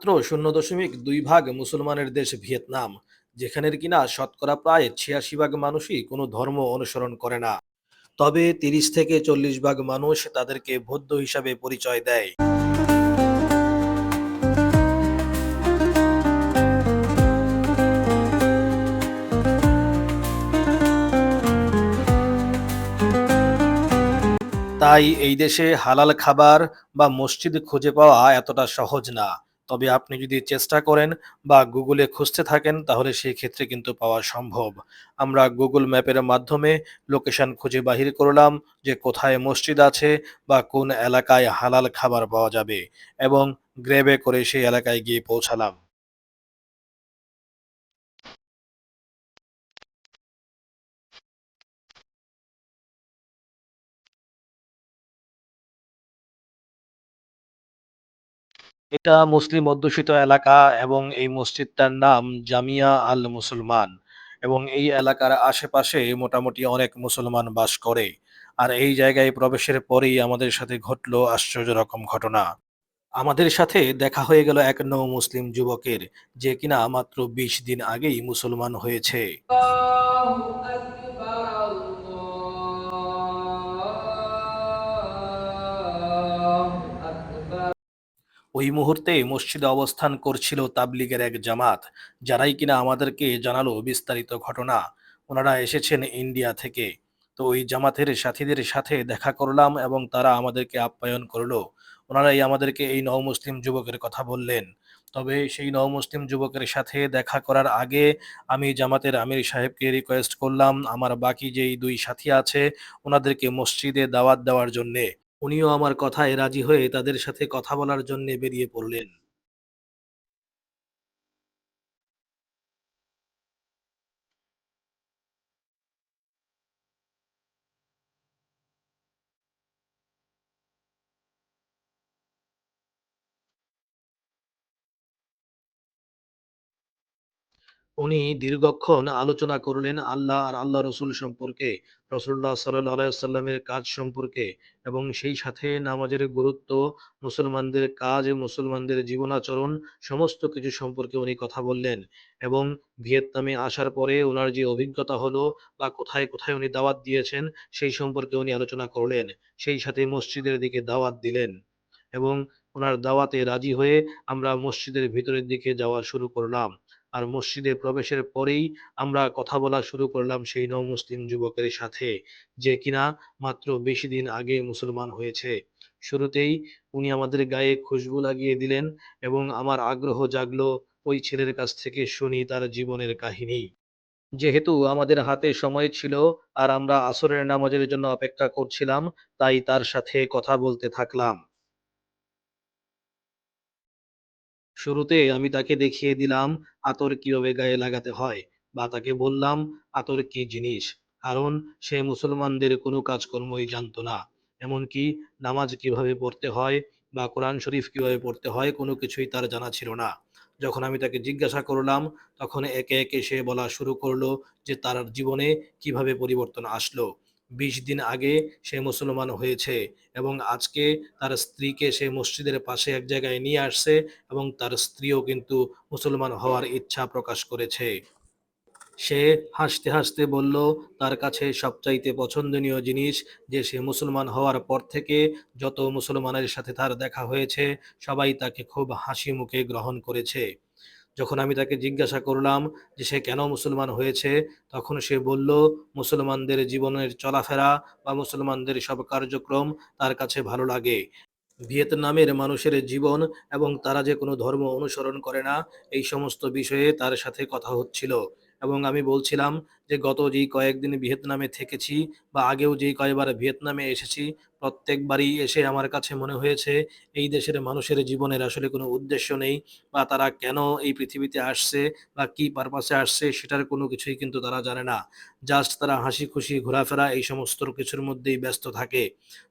মাত্র শূন্য দশমিক দুই ভাগ মুসলমানের দেশ ভিয়েতনাম, যেখানের কিনা শতকরা প্রায় ছিয়াশি ভাগ মানুষই কোনো ধর্ম অনুসরণ করে না। তবে তিরিশ থেকে চল্লিশ ভাগ মানুষ তাদেরকে বৌদ্ধ হিসাবে পরিচয় দেয়। তাই এই দেশে হালাল খাবার বা মসজিদ খুঁজে পাওয়া এতটা সহজ না। তবে আপনি যদি চেষ্টা করেন বা গুগলে খুঁজতে থাকেন, তাহলে সেই ক্ষেত্রে কিন্তু পাওয়া সম্ভব। আমরা গুগল ম্যাপের মাধ্যমে লোকেশন খুঁজে বাহির করলাম যে কোথায় মসজিদ আছে বা কোন এলাকায় হালাল খাবার পাওয়া যাবে এবং গ্রেবে করে সেই এলাকায় গিয়ে পৌঁছালাম। এটা মুসলিম অধ্যুষিত এলাকা এবং এই মসজিদটার নাম জামিয়া আল মুসলমান এবং এই এলাকার আশেপাশে মোটামুটি অনেক মুসলমান বাস করে। আর এই জায়গায় প্রবেশের পরেই আমাদের সাথে ঘটলো আশ্চর্য রকম ঘটনা। আমাদের সাথে দেখা হয়ে গেল এক নৌ মুসলিম যুবকের, যে কিনা মাত্র বিশ দিন আগেই মুসলমান হয়েছে। ওই মুহূর্তে মসজিদে অবস্থান করছিল তাবলিগের এক জামাত, যারাই কিনা আমাদেরকে জানালো বিস্তারিত ঘটনা। ওনারা এসেছেন ইন্ডিয়া থেকে। তো ওই জামাতের সাথীদের সাথে দেখা করলাম এবং তারা আমাদেরকে আপ্যায়ন করল। ওনারাই আমাদেরকে এই নও মুসলিম যুবকের কথা বললেন। তবে সেই নও মুসলিম যুবকের সাথে দেখা করার আগে আমি জামাতের আমির সাহেবকে রিকোয়েস্ট করলাম, আমার বাকি যেই দুই সাথী আছে, ওনাদেরকে মসজিদে দাওয়াত দেওয়ার জন্যে। উনিও আমার কথায় রাজি হয়ে তাদের সাথে কথা বলার জন্য বেরিয়ে পড়লেন। উনি দীর্ঘক্ষণ আলোচনা করলেন আল্লাহ আর আল্লাহ রসুল সম্পর্কে। রসুল্লাহ সাল্লাহ সাল্লামের কাজ সম্পর্কে এবং সেই সাথে নামাজের গুরুত্ব, মুসলমানদের কাজ মুসলমানদের জীবনাচরণ সমস্ত কিছু সম্পর্কে উনি কথা বললেন এবং ভিয়েতনামে আসার পরে ওনার যে অভিজ্ঞতা হলো বা কোথায় কোথায় উনি দাওয়াত দিয়েছেন সেই সম্পর্কে উনি আলোচনা করলেন। সেই সাথে মসজিদের দিকে দাওয়াত দিলেন এবং ওনার দাওয়াতে রাজি হয়ে আমরা মসজিদের ভিতরের দিকে যাওয়া শুরু করলাম। আর মসজিদে প্রবেশের পরেই আমরা কথা বলা শুরু করলাম সেই নও মুসলিম যুবকের সাথে, যে কিনা মাত্র বেশি দিন আগে মুসলমান হয়েছে। শুরুতেই উনি আমাদের গায়ে খুশবু লাগিয়ে দিলেন এবং আমার আগ্রহ জাগলো ওই ছেলের কাছ থেকে শুনি তার জীবনের কাহিনী। যেহেতু আমাদের হাতে সময় ছিল আর আমরা আসরের নামাজের জন্য অপেক্ষা করছিলাম, তাই তার সাথে কথা বলতে থাকলাম। শুরুতে আমি তাকে দেখিয়ে দিলাম, আতর কীভাবে গায়ে লাগাতে হয়? বা তাকে বললাম, আতর কি জিনিস? কারণ সে মুসলমানদের কোনো কাজকর্মই জানতো না। এমনকি নামাজ কীভাবে পড়তে হয় বা কোরআন শরীফ কীভাবে পড়তে হয়, কোনো কিছুই তার জানা ছিল না। যখন আমি তাকে জিজ্ঞাসা করলাম, তখন একে একে সে বলা শুরু করল যে তার জীবনে কীভাবে পরিবর্তন আসলো। বিশ দিন আগে সে মুসলমান হয়েছে এবং আজকে তার স্ত্রীকে সে মসজিদের পাশে এক জায়গায় নিয়ে আসছে এবং তার স্ত্রীও কিন্তু মুসলমান হওয়ার ইচ্ছা প্রকাশ করেছে। সে হাসতে হাসতে বলল, তার কাছে সবচাইতে পছন্দনীয় জিনিস যে সে মুসলমান হওয়ার পর থেকে যত মুসলমানের সাথে তার দেখা হয়েছে, সবাই তাকে খুব হাসি মুখে গ্রহণ করেছে। যখন আমি তাকে জিজ্ঞাসা করলাম যে সে কেন মুসলমান হয়েছে, তখন সে বলল, মুসলমানদের জীবনের চলাফেরা বা মুসলমানদের সব কার্যক্রম তার কাছে ভালো লাগে। ভিয়েতনামের মানুষের জীবন এবং তারা যে কোনো ধর্ম অনুসরণ করে না, এই সমস্ত বিষয়ে তার সাথে কথা হচ্ছিল এবং আমি বলছিলাম যে গত যেই কয়েকদিন ভিয়েতনামে থেকেছি বা আগেও যেই কয়েকবার ভিয়েতনামে এসেছি, প্রত্যেকবারই এসে আমার কাছে মনে হয়েছে এই দেশের মানুষের জীবনের আসলে কোনো উদ্দেশ্য নেই বা তারা কেন এই পৃথিবীতে আসছে বা কি পারপাসে আসছে সেটার কোনো কিছুই কিন্তু তারা জানে না। জাস্ট তারা হাসি খুশি ঘোরাফেরা এই সমস্ত কিছুর মধ্যেই ব্যস্ত থাকে।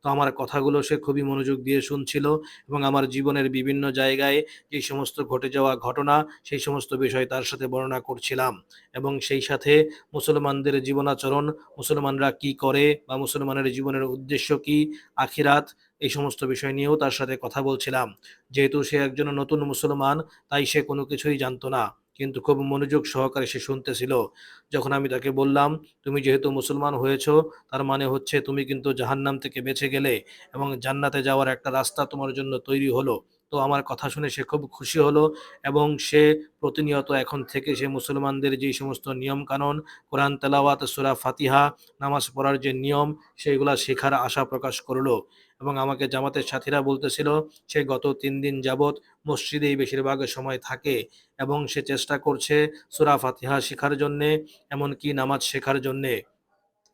তো আমার কথাগুলো সে খুবই মনোযোগ দিয়ে শুনছিল এবং আমার জীবনের বিভিন্ন জায়গায় যে সমস্ত ঘটে যাওয়া ঘটনা সেই সমস্ত বিষয় তার সাথে বর্ণনা করছিলাম এবং সেই সাথে মুসলমানদের জীবনাচরণ, মুসলমানরা কি করে বা মুসলমানের জীবনের উদ্দেশ্য কি, আখিরাত, এই সমস্ত বিষয় নিয়েও তার সাথে কথা বলছিলাম। যেহেতু সে একজন নতুন মুসলমান, তাই সে কোনো কিছুই জানতো না, কিন্তু খুব মনোযোগ সহকারে সে শুনতেছিল। যখন আমি তাকে বললাম, তুমি যেহেতু মুসলমান হয়েছো, তার মানে হচ্ছে তুমি কিন্তু জাহান্নাম থেকে বেঁচে গেলে এবং জান্নাতে যাওয়ার একটা রাস্তা তোমার জন্য তৈরি হলো। তো আমার কথা শুনে সে খুব খুশি হলো এবং সে প্রতিনিয়ত এখন থেকে সে মুসলমানদের যে সমস্ত নিয়ম কানুন কোরআন, তেলাওয়াত, সুরা ফাতিহা, নামাজ পড়ার যে নিয়ম সেগুলা শেখার আশা প্রকাশ করল এবং আমাকে জামাতের সাথীরা বলতেছিল, সে গত তিন দিন যাবৎ মসজিদেই বেশিরভাগ সময় থাকে এবং সে চেষ্টা করছে সুরা ফাতিহা শেখার জন্যে এমনকি নামাজ শেখার জন্যে।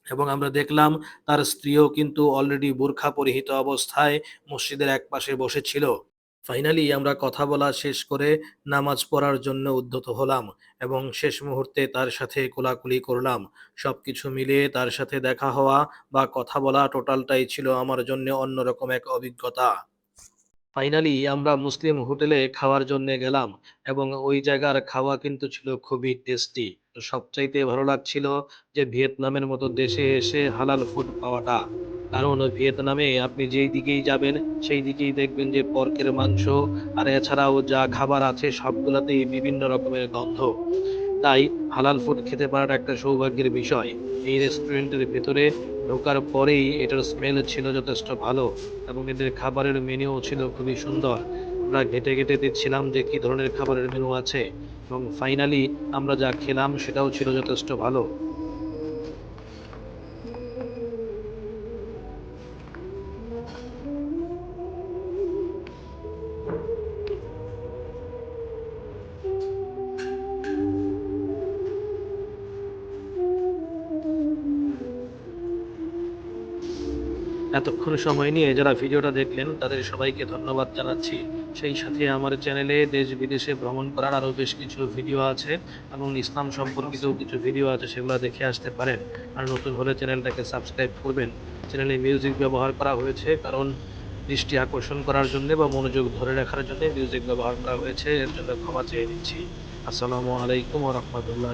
এবং আমরা দেখলাম তার স্ত্রীও কিন্তু অলরেডি বোরখা পরিহিত অবস্থায় মসজিদের এক পাশে বসেছিল। ফাইনালি আমরা কথা বলা শেষ করে নামাজ পড়ার জন্য উদ্ধত হলাম এবং শেষ মুহূর্তে তার সাথে কোলাকুলি করলাম। সব কিছু মিলে তার সাথে দেখা হওয়া বা কথা বলা টোটালটাই ছিল আমার জন্য অন্যরকম এক অভিজ্ঞতা। ফাইনালি আমরা মুসলিম হোটেলে খাওয়ার জন্য গেলাম এবং ওই জায়গার খাওয়া কিন্তু ছিল খুবই টেস্টি তো সবচাইতে ভালো লাগছিল যে ভিয়েতনামের মতো দেশে এসে হালাল ফুড পাওয়াটা। কারণ ভিয়েতনামে আপনি যেই দিকেই যাবেন, সেই দিকেই দেখবেন যে পর্কের মাংস আর এছাড়াও যা খাবার আছে সবগুলোতেই বিভিন্ন রকমের গন্ধ। তাই হালাল ফুড খেতে পারাটা একটা সৌভাগ্যের বিষয়। এই রেস্টুরেন্টের ভেতরে ঢোকার পরেই এটার স্মেল ছিল যথেষ্ট ভালো এবং এদের খাবারের মেনুও ছিল খুবই সুন্দর। আমরা ঘেটে ঘেটে দিচ্ছিলাম যে কি ধরনের খাবারের মেনু আছে এবং ফাইনালি আমরা যা খেলাম সেটাও ছিল যথেষ্ট ভালো। এতক্ষণ সময় নিয়ে যারা ভিডিওটা দেখলেন তাদের সবাইকে ধন্যবাদ জানাচ্ছি সেই সাথে আমার চ্যানেলে দেশ বিদেশে ভ্রমণ করার আরও বেশ কিছু ভিডিও আছে এবং ইসলাম সম্পর্কিত কিছু ভিডিও আছে সেগুলো দেখে আসতে পারেন আর নতুন হলে চ্যানেলটাকে সাবস্ক্রাইব করবেন চ্যানেলে মিউজিক ব্যবহার করা হয়েছে কারণ দৃষ্টি আকর্ষণ করার জন্য বা মনোযোগ ধরে রাখার জন্য মিউজিক ব্যবহার করা হয়েছে এর জন্য ক্ষমা চেয়ে নিচ্ছি আসসালামু আলাইকুম রহমতুল্লাহ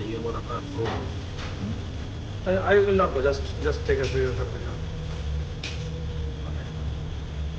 I, I will not go. Just just take a.